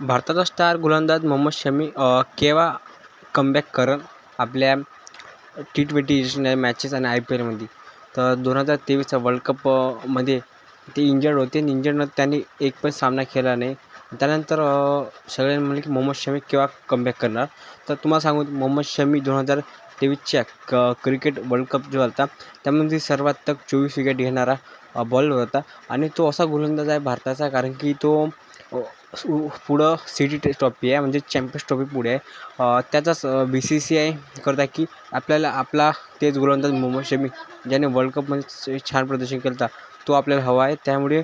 भारताचा स्टार गोलंदाज मोहम्मद शमी केव्हा कमबॅक करेल आपल्या टी ट्वेंटी मॅचेस आणि आय पी एलमध्ये तर दोन हजार तेवीसचा वर्ल्ड कपमध्ये ते इंजर्ड होते आणि इंजर्डनं त्यांनी एक पण सामना खेळला नाही. त्यानंतर सगळ्यांनी म्हणले की मोहम्मद शमी केव्हा कमबॅक करणार? तर तुम्हाला सांगू मोहम्मद शमी दोन हजार तेवीसच्या क क्रिकेट वर्ल्ड कप जो होता त्यामध्ये सर्वात तक चोवीस विकेट घेणारा बॉलर होता. आणि तो असा गोलंदाज आहे भारताचा कारण की तो पुढं सी टी ट्रॉफी आहे म्हणजे चॅम्पियन्स ट्रॉफी पुढे आहे. त्याचाच बी सी सी आय करत आहे की आपल्याला आपला तेच गोलंदाज मोहम्मद शमी ज्याने वर्ल्ड कपमध्ये छान प्रदर्शन केलं होता तो आपल्याला हवा आहे. त्यामुळे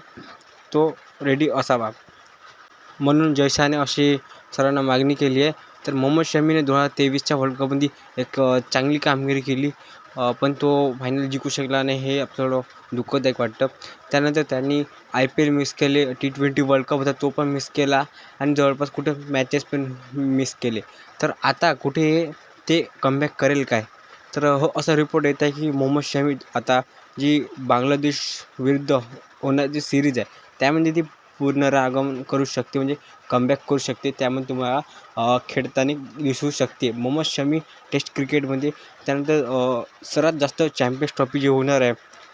तो रेडी असावा. म्हणून जयशाने अशी सर्वांना मागणी केली आहे. तर मोहम्मद शमीने दोन हजार तेवीसच्या वर्ल्ड कपमध्ये एक चांगली कामगिरी केली. पण तो फायनल जिंकू शकला नाही हे आपलं दुःखदायक वाटतं. त्यानंतर त्यांनी आय पी एल मिस केले. टी ट्वेंटी वर्ल्ड कप होता तो पण मिस केला. आणि जवळपास कुठे मॅचेस पण मिस केले. तर आता कुठे ते कमबॅक करेल काय? तर हो असा रिपोर्ट येत आहे की मोहम्मद शमी आता जी बांगलादेश विरुद्ध होणारी जी सिरीज आहे त्यामध्ये ती पुनरागमन करू शकते म्हणजे कमबॅक करू शकते. त्यामध्ये तुम्हाला खेळताना दिसू शकते. मोहम्मद शमी टेस्ट क्रिकेटमध्ये त्यानंतर सर्वात जास्त चॅम्पियन्स ट्रॉफी जी होणार आहे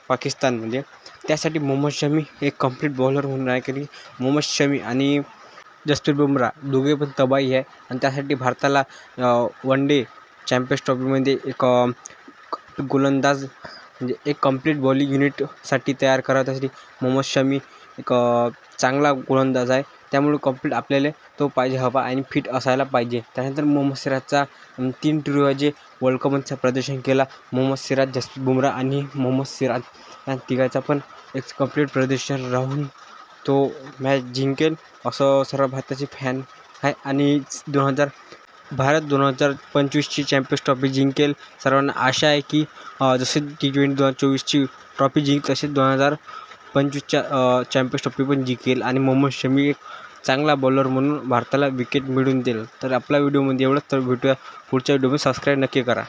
पाकिस्तानमध्ये त्यासाठी मोहम्मद शमी एक कंप्लीट बॉलर होणार आहे. कारण मोहम्मद शमी आणि जसप्रीत बुमरा दोघे पण तबाही आहे. आणि त्यासाठी भारताला वन डे चॅम्पियन्स ट्रॉफीमध्ये एक गोलंदाज म्हणजे एक कंप्लीट बॉलिंग युनिटसाठी तयार करायसाठी मोहम्मद शमी एक चांगला गोलंदाज आहे. त्यामुळे कंप्लीट आपल्याला तो पाहिजे हवा आणि फिट असायला पाहिजे. त्यानंतर मोहम्मद सिराजचा तीन जे वर्ल्ड कपचं प्रदर्शन केला. मोहम्मद सिराज जसप्रीत बुमरा आणि मोहम्मद सिराज या तिघाचा पण एक कंप्लीट प्रदर्शन राहून तो मॅच जिंकेल. असं सर्व भारताचे फॅन आहे. आणि दोन हजार भारत दोन हजार पंचवीसची चॅम्पियन्स ट्रॉफी जिंकेल. सर्वांना आशा आहे की जसे टी ट्वेंटी दोन हजार चोवीसची ट्रॉफी जिंक तसेच दोन हजार पंचवीसच्या चॅम्पियन्स ट्रॉफी पण जिंकेल. आणि मोहम्मद शमी एक चांगला बॉलर म्हणून भारताला विकेट मिळवून देईल. तर आपला व्हिडिओमध्ये एवढंच. तर भेटूया पुढच्या व्हिडिओमध्ये सबस्क्राईब नक्की करा.